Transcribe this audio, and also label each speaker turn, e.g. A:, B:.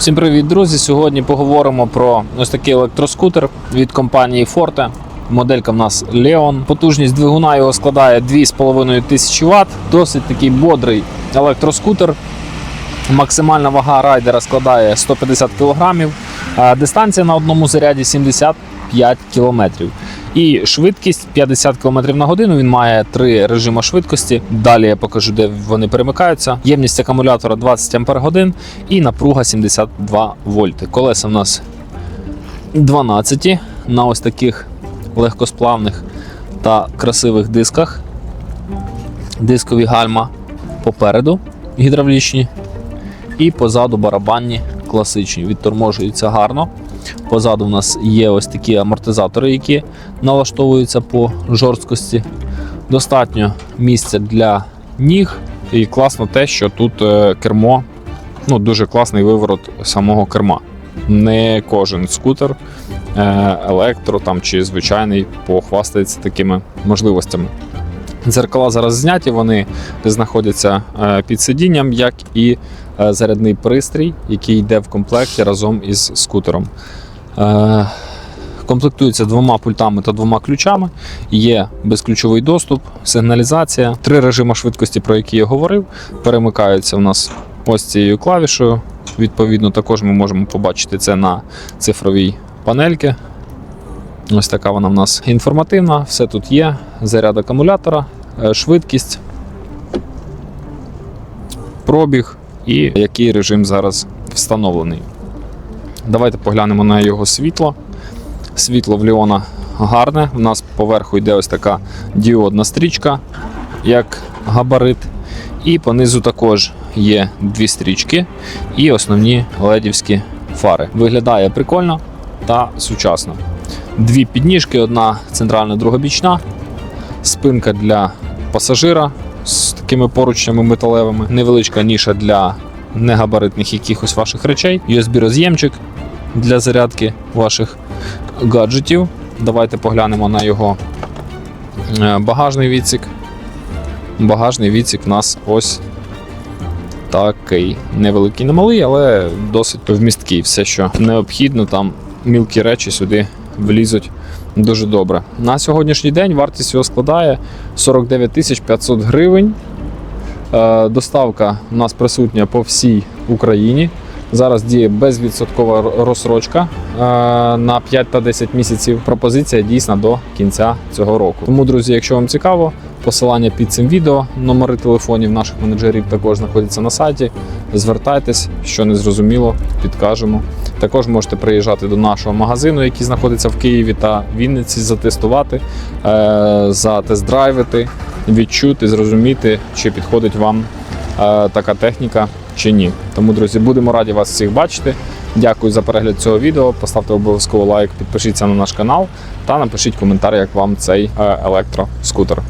A: Всім привіт, друзі! Сьогодні поговоримо про ось такий електроскутер від компанії Forte. Моделька в нас Leon. Потужність двигуна його складає 2,5 тисячі Вт. Досить такий бодрий електроскутер. Максимальна вага райдера складає 150 кг. а Дистанція на одному заряді 75 км. І швидкість 50 км на годину. Він має три режими швидкості. Далі я покажу, де вони перемикаються. Ємність акумулятора 20 Ах і напруга 72 вольти. Колеса в нас 12 на ось таких легкосплавних та красивих дисках. Дискові гальма попереду гідравлічні і позаду барабанні класичні. Відторможуються гарно. Позаду в нас є ось такі амортизатори, які налаштовуються по жорсткості. Достатньо місця для ніг. І класно те, що тут е, кермо ну, дуже класний виворот самого керма. Не кожен скутер, е, електро там, чи звичайний похвастається такими можливостями. Дзеркала зараз зняті, вони знаходяться е, під сидінням, як і зарядний пристрій, який йде в комплекті разом із скутером. Комплектується двома пультами та двома ключами. Є безключовий доступ, сигналізація, три режими швидкості, про які я говорив, перемикаються у нас ось цією клавішою. Відповідно, також ми можемо побачити це на цифровій панельці. Ось така вона в нас інформативна, все тут є. Заряд акумулятора, е, швидкість, пробіг і який режим зараз встановлений. Давайте поглянемо на його світло. Світло в Леона гарне. У нас поверху йде ось така діодна стрічка, як габарит. І понизу також є дві стрічки і основні ледівські фари. Виглядає прикольно та сучасно. Дві підніжки, одна центральна, друга бічна, спинка для пасажира з такими поручнями металевими, невеличка ніша для негабаритних якихось ваших речей, USB-роз'ємчик для зарядки ваших гаджетів. Давайте поглянемо на його е, багажний відсік. Багажний відсік в нас ось такий. Невеликий, не малий, але досить вмісткий. Все, що необхідно, там мілкі речі сюди влізуть дуже добре. На сьогоднішній день вартість його складає 49 500 гривень. Е, Доставка у нас присутня по всій Україні. Зараз діє безвідсоткова розсрочка на 5 та 10 місяців. Пропозиція дійсна до кінця цього року. Тому, друзі, якщо вам цікаво, посилання під цим відео, номери телефонів наших менеджерів також знаходяться на сайті. Звертайтесь, що не зрозуміло, підкажемо. Також можете приїжджати до нашого магазину, який знаходиться в Києві та Вінниці, затестувати, е, затест-драйвити, відчути, зрозуміти, чи підходить вам е, така техніка чи ні. Тому, друзі, будемо раді вас всіх бачити. Дякую за перегляд цього відео. Поставте обов'язково лайк, підпишіться на наш канал та напишіть коментар, як вам цей е, електроскутер.